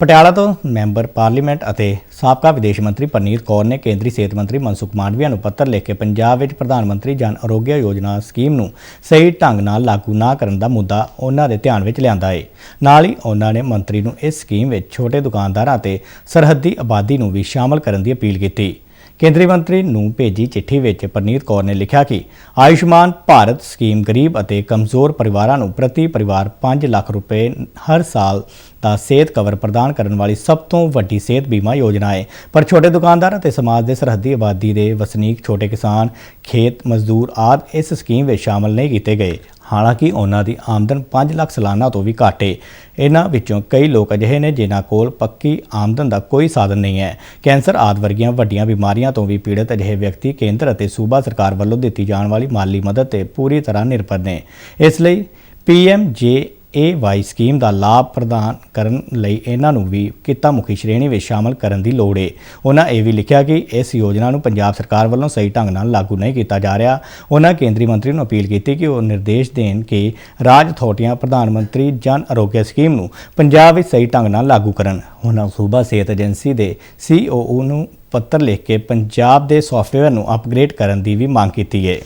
ਪਟਿਆਲਾ ਤੋਂ member parliament ਅਤੇ ਸਾਬਕਾ ਵਿਦੇਸ਼ ਮੰਤਰੀ ਪਰਨੀਤ ਕੌਰ ਨੇ ਕੇਂਦਰੀ ਸਿਹਤ ਮੰਤਰੀ ਮਨਸੁਖ ਮਾਂਡਵੀਆ ਨੂੰ ਪੱਤਰ ਲਿਖ ਕੇ ਪੰਜਾਬ ਵਿੱਚ ਪ੍ਰਧਾਨ ਮੰਤਰੀ ਜਨ ਅਰੋਗਿਆ ਯੋਜਨਾ ਸਕੀਮ ਨੂੰ ਸਹੀ ਢੰਗ ਨਾਲ ਲਾਗੂ ਨਾ ਕਰਨ ਦਾ ਮੁੱਦਾ ਉਹਨਾਂ ਦੇ ਧਿਆਨ ਵਿੱਚ ਲਿਆਂਦਾ ਹੈ ਨਾਲ ਹੀ ਉਹਨਾਂ ਨੇ ਮੰਤਰੀ ਨੂੰ ਇਸ ਸਕੀਮ ਵਿੱਚ ਛੋਟੇ ਦੁਕਾਨਦਾਰਾਂ ਅਤੇ ਸਰਹੱਦੀ ਆਬਾਦੀ ਨੂੰ ਵੀ ਸ਼ਾਮਲ ਕਰਨ ਦੀ ਅਪੀਲ ਕੀਤੀ। ਕੇਂਦਰੀ ਮੰਤਰੀ ਨੂੰ ਭੇਜੀ ਚਿੱਠੀ ਵਿੱਚ ਪਰਨੀਤ ਕੌਰ ਨੇ ਲਿਖਿਆ ਕਿ ਆਯੁਸ਼ਮਾਨ ਭਾਰਤ ਸਕੀਮ ਗਰੀਬ ਅਤੇ ਕਮਜ਼ੋਰ ਪਰਿਵਾਰਾਂ ਨੂੰ ਪ੍ਰਤੀ ਪਰਿਵਾਰ 5 ਲੱਖ ਰੁਪਏ ਹਰ ਸਾਲ ਤਾਂ ਸਿਹਤ ਕਵਰ ਪ੍ਰਦਾਨ ਕਰਨ ਵਾਲੀ ਸਭ ਤੋਂ ਵੱਡੀ ਸਿਹਤ ਬੀਮਾ ਯੋਜਨਾ ਹੈ ਪਰ ਛੋਟੇ ਦੁਕਾਨਦਾਰ ਅਤੇ ਸਮਾਜ ਦੇ ਸਰਹੱਦੀ ਆਬਾਦੀ ਦੇ ਵਸਨੀਕ, ਛੋਟੇ ਕਿਸਾਨ, ਖੇਤ, ਮਜ਼ਦੂਰ ਆਦਿ ਇਸ ਸਕੀਮ ਵਿੱਚ ਸ਼ਾਮਲ ਨਹੀਂ ਕੀਤੇ ਗਏ। ਹਾਲਾਂਕਿ ਉਹਨਾਂ ਦੀ ਆਮਦਨ 5 ਲੱਖ ਸਾਲਾਨਾ ਤੋਂ ਵੀ ਘੱਟ ਹੈ ਇਹਨਾਂ ਵਿੱਚੋਂ ਕਈ ਲੋਕ ਅਜਿਹੇ ਨੇ ਜਿਨ੍ਹਾਂ ਕੋਲ ਪੱਕੀ ਆਮਦਨ ਦਾ ਕੋਈ ਸਾਧਨ ਨਹੀਂ ਹੈ। ਕੈਂਸਰ ਆਦਿ ਵਰਗੀਆਂ ਵੱਡੀਆਂ ਬਿਮਾਰੀਆਂ ਤੋਂ ਵੀ ਪੀੜਤ ਅਜਿਹੇ ਵਿਅਕਤੀ ਕੇਂਦਰ ਅਤੇ ਸੂਬਾ ਸਰਕਾਰ ਵੱਲੋਂ ਦਿੱਤੀ ਜਾਣ ਵਾਲੀ ਮਾਲੀ ਮਦਦ ਤੇ ਪੂਰੀ ਤਰ੍ਹਾਂ ਨਿਰਭਰ ਨੇ। ਇਸ ਲਈ ਪੀਐਮ ਜੇ ਏ ਵਾਈ ਸਕੀਮ ਦਾ ਲਾਭ ਪ੍ਰਦਾਨ ਕਰਨ ਲਈ ਇਹਨਾਂ ਨੂੰ ਵੀ ਕਿੱਤਾ ਮੁਖੀ ਸ਼੍ਰੇਣੀ ਵਿੱਚ ਸ਼ਾਮਲ ਕਰਨ ਦੀ ਲੋੜ ਹੈ ਉਹਨਾਂ ਇਹ ਵੀ ਲਿਖਿਆ ਕਿ ਇਸ ਯੋਜਨਾ ਨੂੰ ਪੰਜਾਬ ਸਰਕਾਰ ਵੱਲੋਂ ਸਹੀ ਢੰਗ ਨਾਲ ਲਾਗੂ ਨਹੀਂ ਕੀਤਾ ਜਾ ਰਿਹਾ। ਉਹਨਾਂ ਕੇਂਦਰੀ ਮੰਤਰੀ ਨੂੰ ਅਪੀਲ ਕੀਤੀ ਕਿ ਉਹ ਨਿਰਦੇਸ਼ ਦੇਣ ਕਿ ਰਾਜ ਅਥਾਰਟੀਆਂ, ਪ੍ਰਧਾਨ ਮੰਤਰੀ ਜਨ ਅਰੋਗਿਆ ਸਕੀਮ ਨੂੰ ਪੰਜਾਬ ਵਿੱਚ ਸਹੀ ਢੰਗ ਨਾਲ ਲਾਗੂ ਕਰਨ। ਉਹਨਾਂ ਸੂਬਾ ਸਿਹਤ ਏਜੰਸੀ ਦੇ ਸੀਓਓ ਨੂੰ ਪੱਤਰ ਲਿਖ ਕੇ ਪੰਜਾਬ ਦੇ ਸੌਫਟਵੇਅਰ ਨੂੰ ਅਪਗ੍ਰੇਡ ਕਰਨ ਦੀ ਵੀ ਮੰਗ ਕੀਤੀ ਹੈ